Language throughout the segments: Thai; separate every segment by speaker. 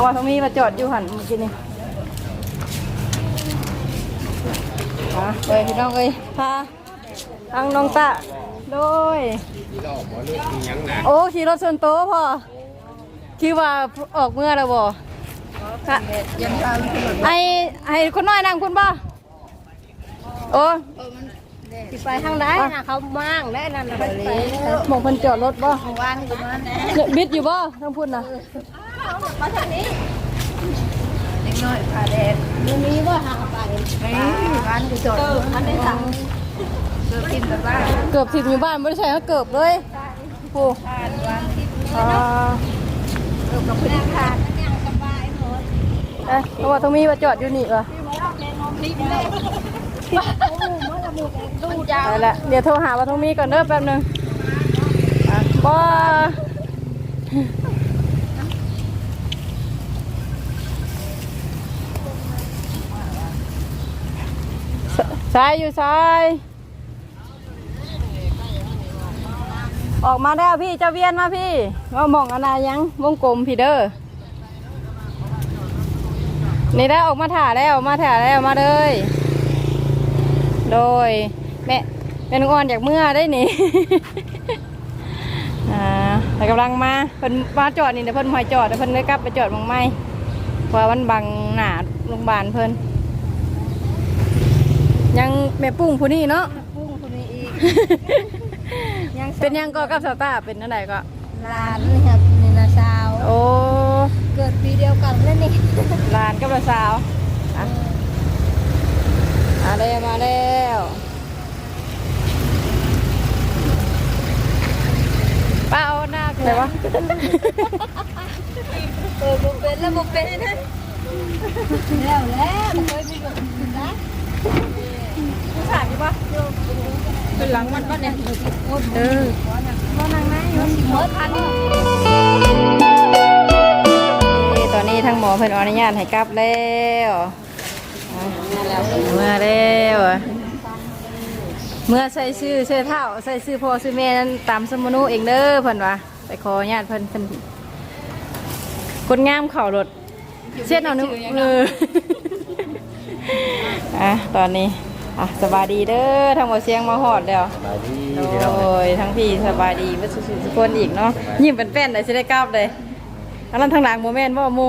Speaker 1: เอาว่าตรงนี้มาจอดอยู่หันเมื่อกี้นี่อะไปพี่น้องเอ้ยพาทางน้องตะโดย
Speaker 2: ที่เราบ่เลือกมีหยังนะ
Speaker 1: โอ้ขี่รถส่วนโตวพอคิดว่าออกเมื่อแล้วบ่ค่ะ
Speaker 3: ยังพาไปถนน
Speaker 1: ไอไอคนน้อยนั่งคุณบ่โอ้
Speaker 3: สิไปทางไหนนะเขามั่างและนั่นน่ะไปเลย
Speaker 1: หมองเพิ่นจอดรถบ่
Speaker 3: วางอยู่นั่น
Speaker 1: เนี่ยบิดอยู่บ่ทางพุ่นน่ะ
Speaker 3: มาทางนี้เด็กน้อยพาแดงมีมีว่าทางไปนี่ร้านกูจอดอันนี้สั่งเกือบกินแบบว่า
Speaker 1: เกือบสิบอยู่บ้านบ่ได้ใช่เขาเกือบเลยโอ้
Speaker 3: ทานวางที่
Speaker 1: อ่า
Speaker 3: เกือบกับพื้นทานยังสบายหมด
Speaker 1: เอ๊ะเพราะว่าตรงนี้มาจอดอยู่นี่ว่ะ
Speaker 3: นี่เลยดูจ้า
Speaker 1: ไปละเดี๋ยวโทรหาว่าตรงนี้ก่อนเด้อแป๊บหนึงอะบ่ สซ้ายอยู่ซ้ายออกมาแล้วพี่จะเวียนมาพี่ว่ามองอะไรยังวงกลมพี่เด้อนี่ได้ออกมาถ่าแล้วมาถ่าแล้วมาเลย โดยแม่แม่นอ่อนจากเมื่อได้นี่อ่าแต่กำลังมาเพิ่นมาจอดนี่เดี๋ยวเพิ่นหอยจอดเดี๋ยวเพิ่นเลยกลับไปจอดมองไม่เพราะวันบังหนาโรงพยาบาลเพิ่น ยังแม่ปุ้งผู้นี้เนาะ
Speaker 3: พุ่งคนนี้อีก ยัง
Speaker 1: เป็นยังก็กับสาวตาเป็นอะไรก็
Speaker 3: ลานนี่ครับนี่นะสาว
Speaker 1: โอ้
Speaker 3: เกิดปีเดียวกันแล้วนี่
Speaker 1: หลานกับสาวอะมาแล้วมาแล้วป้าเอาหน้าเลยวะ
Speaker 3: เออบุเป็นแล้วบุเป็นนะแล้วแล้วเคยมีแบบนะ
Speaker 1: ผู้ชายปะเป็นหลังมันปะเนี่ยเออ
Speaker 3: ก็นั่งนะอยู่สิหมดพัน
Speaker 1: นี่ตอนนี้ทั้งหมอเพิ่นอนุญาตให้กลับแล้วอะเมื่อแล้วเมื่อใส่ชื่อเสื้อเท่าใส่ชื่อพ่อชื่อแม่นั้นตามสมนุเองเด้อเพิ่นว่าไปขออนุญาตเพิ่นเพิ่นคนงามเข่ารถเช็ดเอานึกเอออะตอนนี้ อะสบายดีเด้อทั้งหมดเสียงมาหอดแล้ว
Speaker 2: สบายดี
Speaker 1: โพี่
Speaker 2: น้อง
Speaker 1: อ้ยทั้งพี่สบายดีเมื่อสุดๆทุกคนอีกเนาะยิ้มเป็นแป้นเลยจะได้กลับเลยอันนั้นทางหลังโมเมนต์ว่ามู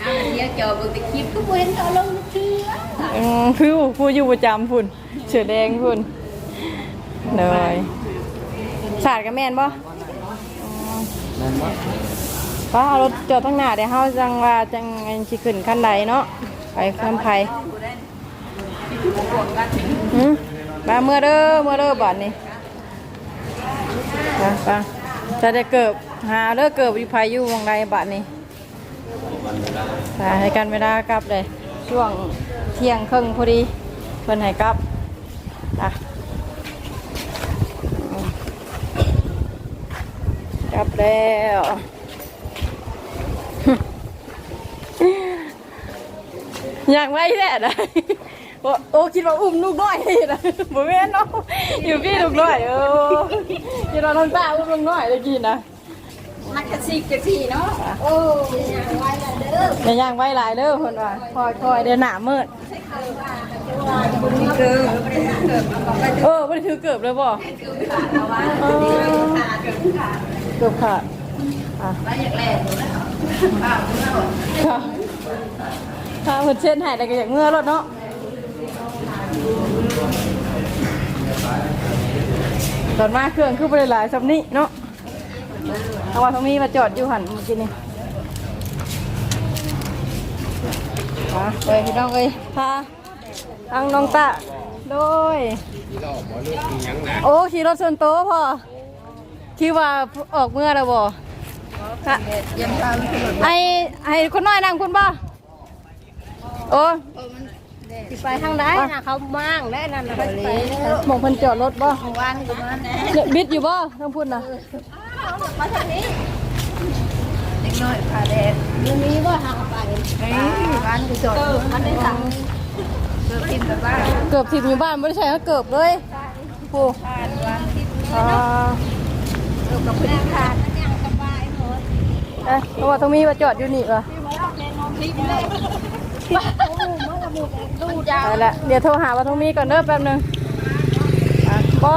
Speaker 3: เอาเดี๋ยวจอบุตรคลิปก็เว้นเอาลงเชื่อ
Speaker 1: อืมคือผู้อยู่ประจำพุ่นเสือแดงพุ่นเลยสาดกับแม่นบ่
Speaker 2: นั่นบ่
Speaker 1: ป้าเอารถจอดทั้งหน้าเดี๋ยวเฮาจังว่าจังไงสิขึ้นขั้นใดเนาะ ไปคำไผหืมาเมื่อเด้อเมื่อเด้อบัดนี้ไปไปจะได้เกิบหาเด้อเกิบอยู่ไผอยู่วงใดบัดนี้ค่ให้กันเวลากลับเลยช่วงเที่ยงครึ่งพอดีเพิ่นให้กลับอะกลับแล้ว อยากไว้แท้นะโอ้โอ้คิดว่าอุ้มลูกน้อยนะบ่แม่นเนาะอยู่พี่ลูกน้อยเออคิดว่าน้องตาอุ้มลูกน้อยเลยกินนะ
Speaker 3: นักกระซิกกระซีเนาะโอ้ยไว้ละเด้อ
Speaker 1: อย่าย่างไว้หลายเด้อคนว่าคอยคอยเดี๋ยวหนามืด
Speaker 3: เกิด
Speaker 1: เออไม่ได้ถือเกือบเลยบ่เออเกือบขาดอะค่ะ ถ้าเพิ่นเช่นใหายแต่ก็อย่างเมื่อรถเนาะตอนมาเครื่องคือไปหลายสำนี้เนาะเอาว่าตรงนี้มาจอดอยู่หันเมื่อกี้นี่อะไปพี่น้องเอ้ยพาทางน้องตะโดย
Speaker 2: ที่เราบ่เลือกมีหยังนะ
Speaker 1: โอ้ขี่รถส่วนโตวพอคิดว่าออกเมื่อแล้วบ่ค่ะ
Speaker 3: ยังพาไปถนน
Speaker 1: ไอไอคนน้อยนั่งคุณบ่ โอ้
Speaker 3: สิไปทางไหนนะเขามั่างและนั่นน่ะไปเลย
Speaker 1: หมองเพิ่นจอดรถบ่
Speaker 3: วางอยู่นั่น
Speaker 1: เนี่ยบิดอยู่บ่ทางพุ่นน่ะ
Speaker 3: มาทางนี้เด็กน้อยพาแดงมีมีว่าทางไปนี่ร้านกูจอดอันนี้สั่งเกือบกินแบบว่า
Speaker 1: เกือบสิบอยู่บ้านบ่ได้ใช่เขาเกือบเลยโอ้
Speaker 3: ทานวางที่
Speaker 1: อ่า
Speaker 3: เกือบกับพื้นทานยังสบายหมด
Speaker 1: เอ้ยเพราะว่าตรงนี้ว่าจอดอยู่นี่เหรอ
Speaker 3: ดูยาว
Speaker 1: ไปละเดี๋ยวโทรหาว่าตรงนี้ก่อนเด้อแป๊บหนึงบ่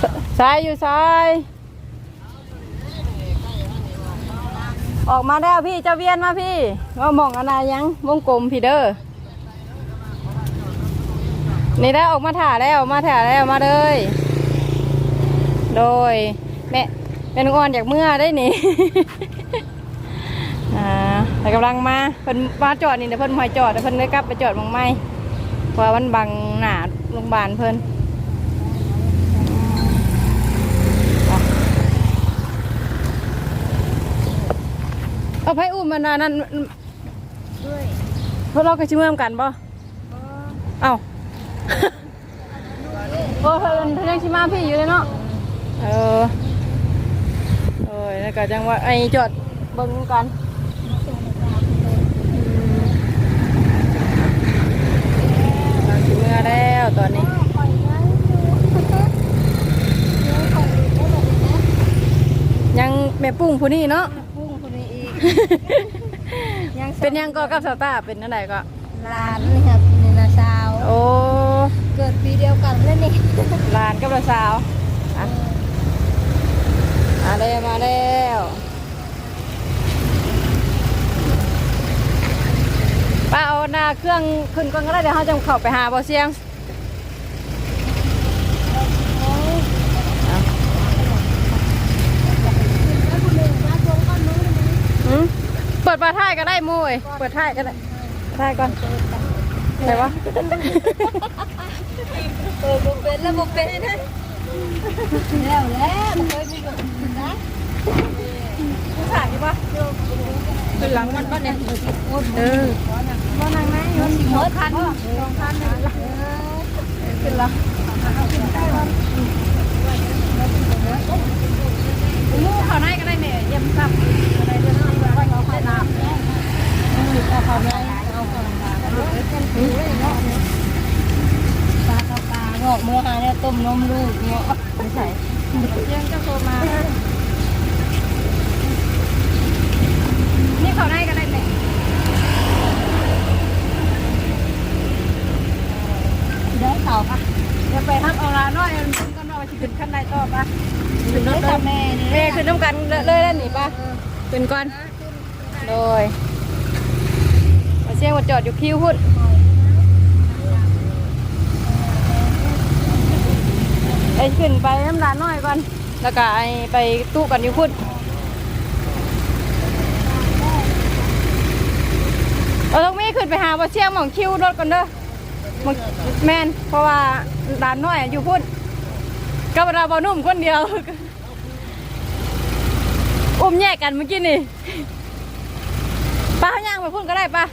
Speaker 1: สซ้ายอยู่ซายออกมาแล้วพี่เจ้าเวียนมาพี่ว่ามองอะไรยังวงกลมพี่เด้อนี่ได้ออกมาถ่าแล้วมาถ่าแล้วมาเลย โดยแม่เป็นอ่อนอยากเมื่อได้นี่ อ่าแต่กำลังมาเพิ่นมาจอดนี่เดี๋ยวเพิ่นมาจอดเดี๋ยวเพิ่นได้กลับไปจอดหมองไม่เพราะว่ามันบังหนาโรงพยาบาลเพิ่นเอาไผอุ้มมันน่ะนั่น
Speaker 3: ด้วย
Speaker 1: พวกเราก็ชิเมื่อมกันป่ะเอ้าโอ้เพิ่นเพิ่นยังชิมาพี่อยู่เลยเนาะ เออโอ้ย แล้วก็จังว่าไอ้จอดเบิ่งกันเราชิเมื่อแล้วตอนนี้
Speaker 3: ปล่อยงั้นดูของดีได้แบบนี้
Speaker 1: ยังแม่ปุ้งผู้นี้เนาะ
Speaker 3: พุ่งคนนี้อีกยัง
Speaker 1: เป็นยังก็กับสาวตาเป็นอะไรก็
Speaker 3: หลานนี่ครับนี่นะสาว
Speaker 1: โอ้
Speaker 3: เกิดปีเดียวกันเลยนี่
Speaker 1: หลานกับเราสาวอะ มาแล้วมาแล้วป้าเอาหน้าเครื่องขึ้นก่อนก็ได้เดี๋ยวเขาจะเข้าไปหาบ่อเสียงอืมเปิดปลาท่ายก็ได้มุ้ยเปิดท่ายก็ได้ท่ายก่อนไหนวะ
Speaker 3: เออบุเป็นแล้วบุเป็นนะแล้วแล้วเคยมีกับนะ
Speaker 1: ผู้ชายใช่ปะขึ้นหลังมันก็เนี่ยเออ
Speaker 3: บ่นั่งไหมอยู่สิหกพันสองพันเลย
Speaker 1: ขึ้นหลังมูกเขาในก็ได้แม่เยี่ยมซ้ำอะไรเรื่องนี้ว่าเขาขายน้ำ
Speaker 3: เอาเขาไหนเอาเขามาปลากระปลางอกเมื่อหาเนี่ยต้มนมลูกเนาะไม่ใช่
Speaker 1: เยี่ยมจะโทรมา นี่เขาในก็ได้แม่
Speaker 3: ได้เข่าปะ
Speaker 1: เดี๋ยวไปทักเอาลาน้อยมันก็นอนที่ขึ้นขั้นในต่อปะขึ้นร
Speaker 3: ได้
Speaker 1: ถ
Speaker 3: กับแม่นี่
Speaker 1: แม่ขึ้นน้ำกันเลยแล้วหนีปะขึ้นก่อนโดยมาเสียงว่าจอดอยู่คิวพุ่นไอ้ขึ้นไปน้ำร้านน้อยก่อนแล้วก็ไอ้ไปตู้กันอยู่พุ่น เราต้องมีขึ้นไปหาว่เชียงหมองคิวรถก่อนเด้อหม้องแมนเพราะว่าร้านน้อยอยู่พุ่นกับเราบอนุ่มคนเดียว อุ้มแยกกันเมื่อกี้นี่ป้าย่างไปพุ่นก็ได้ป้า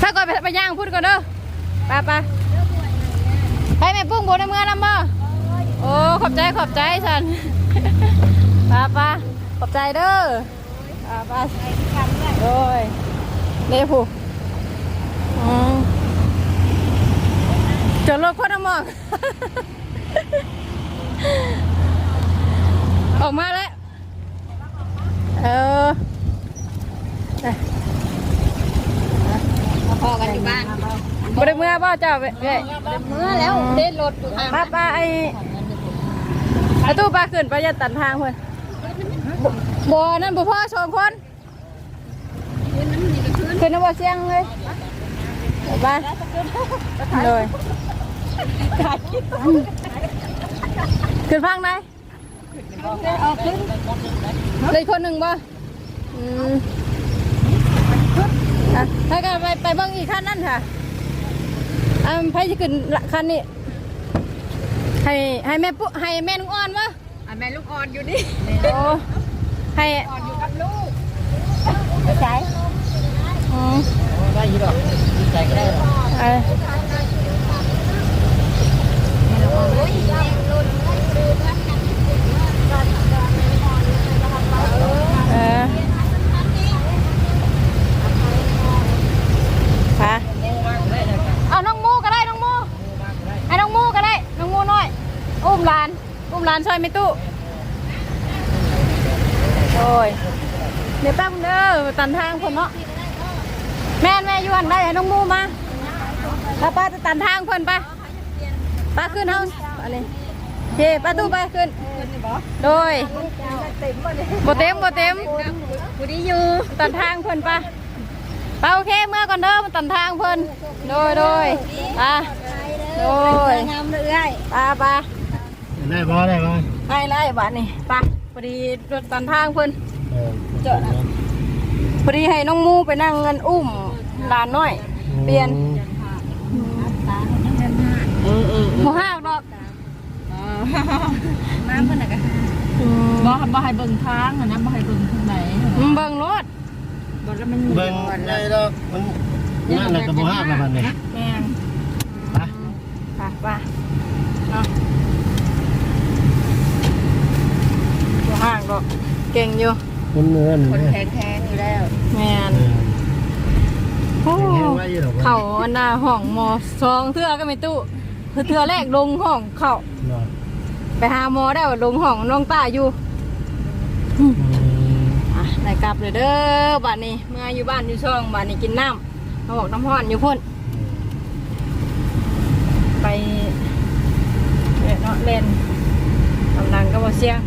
Speaker 1: ถ้าก่อนไปไปย่างพุ่นก่อนเด้อไป้าป้าให้แม่ปุ้งโบในเมืองนำบ่โอ้ขอบใจขอบใจฉันป้าป้าขอบใจเด้อป้าป้าโดย เด้ผู้อืมจอดรถคนละหมอกออกมาแล้ว เออ
Speaker 3: พอกันอยู่บ้าน
Speaker 1: บริเมื่อบ่เจ้าเว้ย
Speaker 3: เมื่อแล้วเต้นรถอยู่ทาง
Speaker 1: ป้าป้าไอ้ไอ้ตู้ป้าขึ้นไปยันตันทางเพื่อนบ่บ่นั่นบ่พ่อสองคน ขึ้นน้ำบ่เสียงเลยไปเลยขึ้นฟังไหน
Speaker 3: เอาขึ้น
Speaker 1: เลยคนหนึ่งบ่อืมอะถ้ากันไปไปเบิ่งอีกขั้นนั่นค่ะอ่าไผจะขึ้นคันนี้ให้ให้แม่ปุ๊ให้แม่ลุงอ่อนวะ
Speaker 3: แม่ลูกอ่อนอยู่นี่
Speaker 1: โอ้ให้
Speaker 3: อยู่กับลูกใช่
Speaker 1: อืม
Speaker 2: ได้เอ้หรอเออเออฮอน้องมูก็ได้น้อ
Speaker 1: งมูไอ้น้องมูก็ได้น้องมูน้อย อุ้มลาน อุ้มลานช่วยไม่ตู้โอ้ยเดี๋ยวแป๊บเด้อตันทางคนเนาะ แม่นแม่อยวนได้ให้น้องมูมาป้าป้าจะตันทางเพิ่นไปป้าขึ้นเฮาอะไรเฮ้ป้าตู้ไปขึ้นโดยบ่เต็มบ่เต็ม
Speaker 3: กูดีอยู่
Speaker 1: ตันทางเพิ่นไปไปโอเคเมื่อก่อนเด้อมาตันทางเพิ่นโดยโดยอะโดย
Speaker 3: น้ำเรื่อย
Speaker 1: ปาปา
Speaker 2: ได้บ่ได้บ่
Speaker 1: ให้ไล่บาทนี่ปาพอดีรถตันทางเพิ่น
Speaker 2: เออ
Speaker 1: เจาะนะพอดีให้น้องมูไปนั่งเงินอุ้ม หลานน้อย เปลี่ยน
Speaker 2: อืมอืม
Speaker 1: บ่ห้ากดอก
Speaker 3: น้ำเพิ่นน่ะก็
Speaker 1: อืม
Speaker 4: บ่บ่ให้เบิ่งทางอะนะบ่ให้เบิ่งทางไหน
Speaker 1: มันเบิ่งรถ
Speaker 4: บ่แล้วมัน
Speaker 2: เบิ่งได้ดอกมันนั่นแหละก็บ่ฮักแล้วบัดนี้
Speaker 1: แม่น
Speaker 2: ไป
Speaker 1: ปาปาเนาะบ่ห้ากดอกเก่งอยู่
Speaker 2: คนเนื้อน
Speaker 3: คน
Speaker 2: เนี่ย
Speaker 3: แข็งแข็งอยู่แล้ว
Speaker 1: แม่น
Speaker 2: เออ
Speaker 1: โอ้
Speaker 2: แข็งๆไว้อยู่ดอก
Speaker 1: เขาหน้าห้องหมอสองเทื่อก็ไม่ตู้คือเทื่อแรกลงห้องเขาไปหาหมอได้ว่าลงห้องน้องตาอยู่
Speaker 2: อืม
Speaker 1: อะได้กลับเลยเด้อบ้านนี้เมื่ออยู่บ้านอยู่ช่องบ้านนี้กินน้ำเขาบอกน้ำห้อนอยู่พ่นไปเนาะเล่นกำลังก็บอเสียง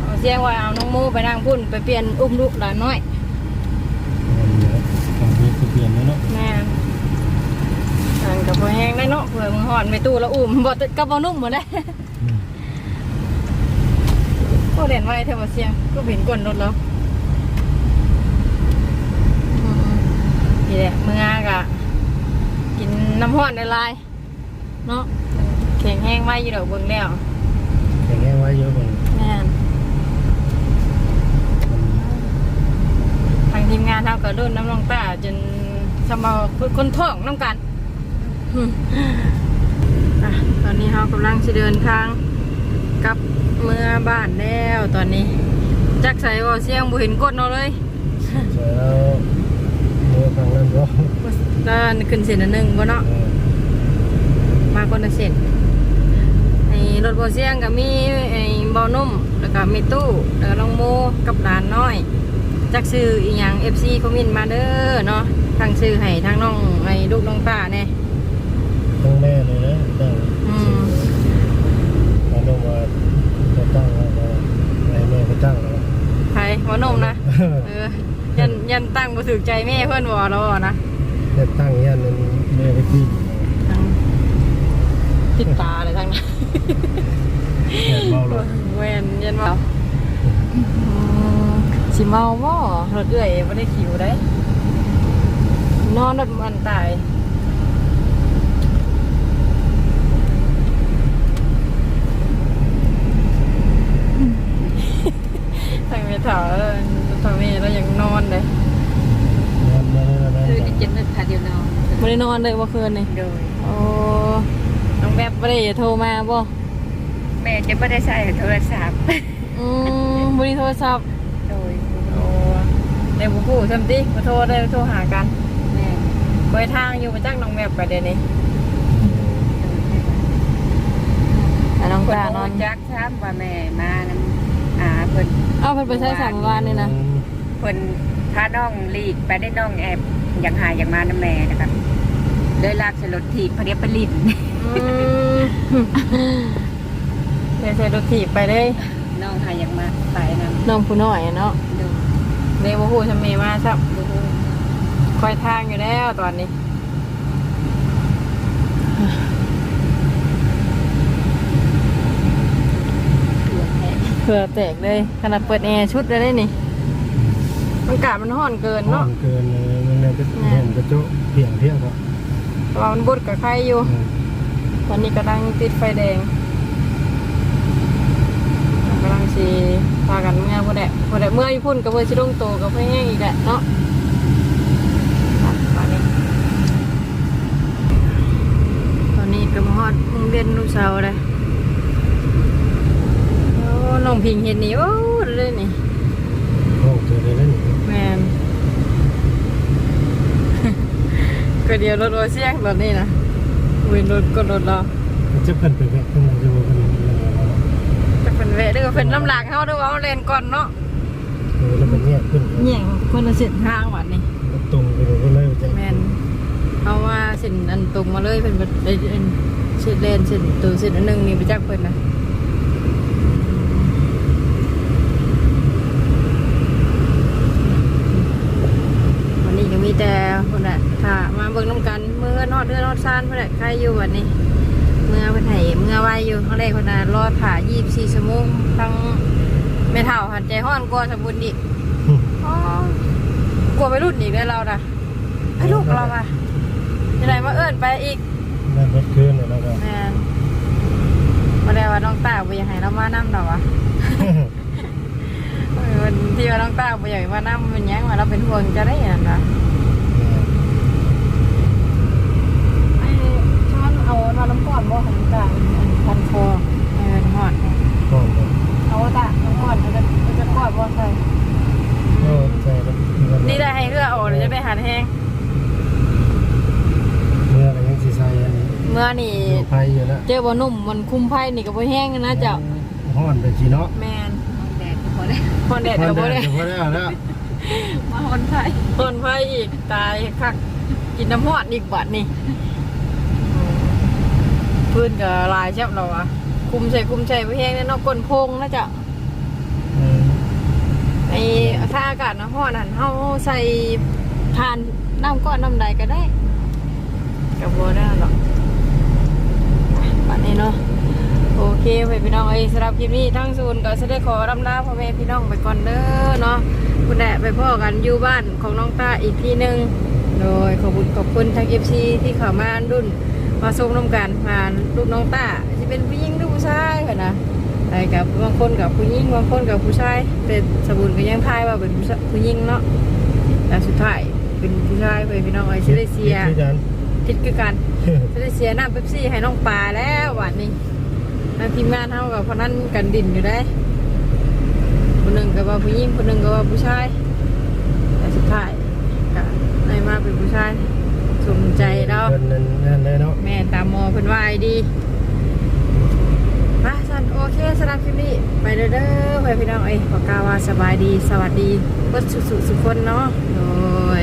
Speaker 1: เอาเสียงว่าเอาน้องโมไปนั่งพุ่นไปเปลี่ยนอุ้มลูกหลานน้อย
Speaker 2: เดี๋ยวต้องมีเปลี่ยนแล้วเนาะ
Speaker 1: แม่นนั่น กับพอแห้งได้เนาะเผื่อมึงหอนไปตู้แล้วอุ้มบ่ติดกับบอนุ่มหมดเลย
Speaker 2: อืม
Speaker 1: ก็เล่นไว้เทวเสียงก็เห็นก้นรถแล้วอืมนี่แหละเมื่อกะกินน้ำห้อนในลายเนาะแข็งแห้งไว้อยู่ดอกเบิ่งแล้ว
Speaker 2: แข็งแรงไว้เยอะกว่า
Speaker 1: แม่นทางทีมงานเท่ากับรุ่นน้ำลองตาจนสมองคนท้องน้ำกัน อืมอะตอนนี้เรากำลังจะเดินทางกลับเมื่อบ้านแล้วตอนนี้ จักใส่บ่เสียงบ่เห็นกดเนาะเลย
Speaker 2: เสร็จแล้วเมื่อครั้งนั้นก็
Speaker 1: ก็ขึ้นเส้นอันหนึ่งบ่เนาะ
Speaker 2: เออ
Speaker 1: มาคนละเส้นไอ้รถบ่เสียงก็มีไอ้บ่อนุ่มแล้วก็มีตู้แล้วก็น้องโมกับหลานน้อยจักซื้ออีหยัง FC คอมเมนต์มาเด้อเนาะทางซื้อให้ทางน้องไอ้ลูกน้องป้าแน่
Speaker 2: ตั้งแม่เลยนะตั้ง
Speaker 1: อืม
Speaker 2: มาลงมาจะตั้งแล้วก็ให้แม่ไปตั้งแล้ว
Speaker 1: ใครบ่นุ่มนะเออยันยันตั้งบ่ถูกใจแม่เพิ่นบ่แล้วบ่นะ
Speaker 2: แต่ตั้งยันนั้นแม่ไปที่
Speaker 1: ทางติดตาเลยทางนั้น
Speaker 2: แม่เมาหรอก
Speaker 1: เวนยันเมาอืมสิเมาบ่รถเอื้อยบ่ได้ขิวได้ นอนรถมันตาย ทางเมถาทางนี้เรายังนอนเลย
Speaker 2: นอนมาแล้วนะ
Speaker 3: คือจะเจ็บนึกขาเดียวนอน
Speaker 1: ไม่ได้น อนเลยเมื่อคืนนี่
Speaker 3: โดย
Speaker 1: โอ้น้องแบบไม่ได้โทรมาบ่
Speaker 3: แม่จะไม่ได้ใช้โทรศัพท์
Speaker 1: อืมบริโทรศัพท์
Speaker 3: โดย
Speaker 1: โอ้ในบุกูซัมติมาโทรได้โทรหากัน
Speaker 3: แม่
Speaker 1: ไปทางอยู่มาจากน้องแบบไปเดี๋ยวนี้อะน้อง
Speaker 3: คน
Speaker 1: ตานอน
Speaker 3: จักทราบว่าแม่มานั้นอ่าเพิ่น
Speaker 1: เอ้าเพิ่นไปใช้สามวันนี่นะ
Speaker 3: เพิ่นพาน้องลีกไปได้น้องแอบอย่างหายอย่างมาน้ำแม่นะครับ เลยลากสลดถีบพอดีไปลิน
Speaker 1: อืมเดี๋ยวใช้รถถีบไปเลย
Speaker 3: น้องหายอย่างมาไปนำ
Speaker 1: น้องผู้น้อยเนาะ
Speaker 3: ดู
Speaker 1: ในบุกูทำเมมาซับคอยทางอยู่แล้วตอนนี้เผื่อแตกเลยขนาดเปิดแอร์ชุดเลยได้นี่มันกาดมันห้อนเกิน
Speaker 2: นอ
Speaker 1: เนาะ
Speaker 2: นเกินเลยมันเลยก็เห็นกระโจกเพียงเพียงก็
Speaker 1: เพราะว่ามันบดกับใครอยู่ ตอนนี้กำลังติดไฟแดงกำลังสีพากันเมื่อพอแดะพอแดะเมื่ออยู่พุ่นกับเพื่อชิลงโตกับเพื่อแห้งอีกแหละเนาะอะตอนนี้ตอนนี้ก็มาฮอดโรงเรียนลูกสาวเลยโอ้น้องพิงเห็นนี่โอ้เลยนี่
Speaker 2: โอ้เจอได้แล้วนี่
Speaker 1: แมน ก็เดียวรถโอเสียงรถนี่นะวินรถก็รถเรา
Speaker 2: จะเพิ่นไปแวะตรงไหนจะบอกกันยังไงวะ
Speaker 1: ไปเป็นเวะด้วยเป็นน้ำหลากเขาด้วยว่าเขาเลนก่อนเนาะ
Speaker 2: เออแล้วมันเงียขึ้น
Speaker 1: เนี่ยคนละเส้นทางวันนี้
Speaker 2: ตรงไปเลยก็เลยจะ
Speaker 1: แมนเพราะว่าเส้นอันตรงมาเลยเป็นเอ้ยเอ้ยเส้นเลนเส้นตัวเส้นอันหนึงนี่ไปจักเพิ่นนะวันนี้ก็มีแต่คนน่ะ เบิ่งน้ำกันเมื่อนอดเดือนนอดซานเพื่อนน่ะใครอยู่วันนี้ เมื่อเพิ่นให้เมื่อไวอยู่ข้างแรกคนน่ะรอผ่า24ชั่วโมงทั้งแม่เฒ่าหันใจห้อนกว่าสมบูรณ์อีกอ๋อกลัวไปรุ่นอีกเลยเรานะให้ลูกเราอะจะไหนมาเอิญไปอีก
Speaker 2: นั่นเบิดคืนแล้วก็
Speaker 1: แมนมาแล้วว่าน้องตาไปยังไงเรามานั่เราวะเออวันที่ว่าน้องตาไปอยากมานั่มันยังว่าเราเป็นห่วงจะได้ยังนะไอ้ช้อน เอานอนน้ำก้อนบ่น้ำตาพันคอเออหอด
Speaker 2: ก่อนก่อน
Speaker 1: เอาตาน้ำก้อนเอาจะเอาจะก้อนบ่ใส่
Speaker 2: ก็ใช่แล้ว
Speaker 1: นี่ได้ให้เรือโอ้เดี๋ยวจะไปหาแห้ง
Speaker 2: เมื่ออะไรยังสีใสอันนี้
Speaker 1: เมื่อนี่
Speaker 2: อยู่ไฟอยู่แล้ว
Speaker 1: เจอบ่หนุ่มมันคุมไพ่นี่ก็บ่แห้งนะเจ้า
Speaker 2: ห้อนแต่จีเนาะ
Speaker 1: แมน
Speaker 3: แดดก็พอได้
Speaker 1: คนแดดก็บ่ได้
Speaker 2: จะพอได้แล้ว
Speaker 3: มาคนไทย
Speaker 1: คนไพ่อีกตายคักกินน้ำฮอดอีกบัดนี่ พื้นก็ลายแซ่บเราอะคุมใส่คุมใส่บ่แห้งแน่เนาะก้นโพงนะเจ้าไอ้ถ้าอากาศนะฮอดนั่นเฮาใส่ทานน้ำก้อนน้ำใดก็ได้ก็บ่ได้หรอกอะบัดนี้เนาะโอเคไปพี่น้องเอ้ยสำหรับคลิปนี้ทั้งศูนย์ก็จะได้ขอรำลาพ่อแม่พี่น้องไปก่อนเด้อเนาะคุณแดไปพ่อกันอยู่บ้านของน้องตาอีกทีหนึ่งโดยขอบคุณขอบคุณทางเอฟซีที่เข้ามาดุน มาส่งน้ำกันมาลูกน้องตาจะเป็นผู้หญิงหรือผู้ชายค่ะนะไปกับบางคนกับผู้หญิงบางคนกับผู้ชายแต่สบุนก็ยังทายว่าเป็นผู้ชายผู้หญิงเนาะแต่สุดท้ายเป็นผู้ชายไปพี่น้องเอ้ยจะได้เสีย
Speaker 2: ที่ดัน
Speaker 1: ติดคือกันจะได้เสียน้ำเป๊ปซี่ให้น้องปลาแล้ววันนี้ทางทีมงานเท่ากับพนันกันดินอยู่ได้คนหนึ่งก็ว่าผู้หญิงคนหนึ่งก็ว่าผู้ชายแต่สุดท้ายก็ได้มาเป็นผู้ชาย สมใจเรา
Speaker 2: เพิ่นนั่นนั่นเลยเนาะ
Speaker 1: แม่ตามมอเพิ่นว่าไอดีมาสันโอเคสำหรับคลิปนี้ไปเด้อเด้อไปพี่น้องเอ้ยขอกล่าวว่าสบายดีสวัสดีเพื่สุสุสุขคนเนาะโดย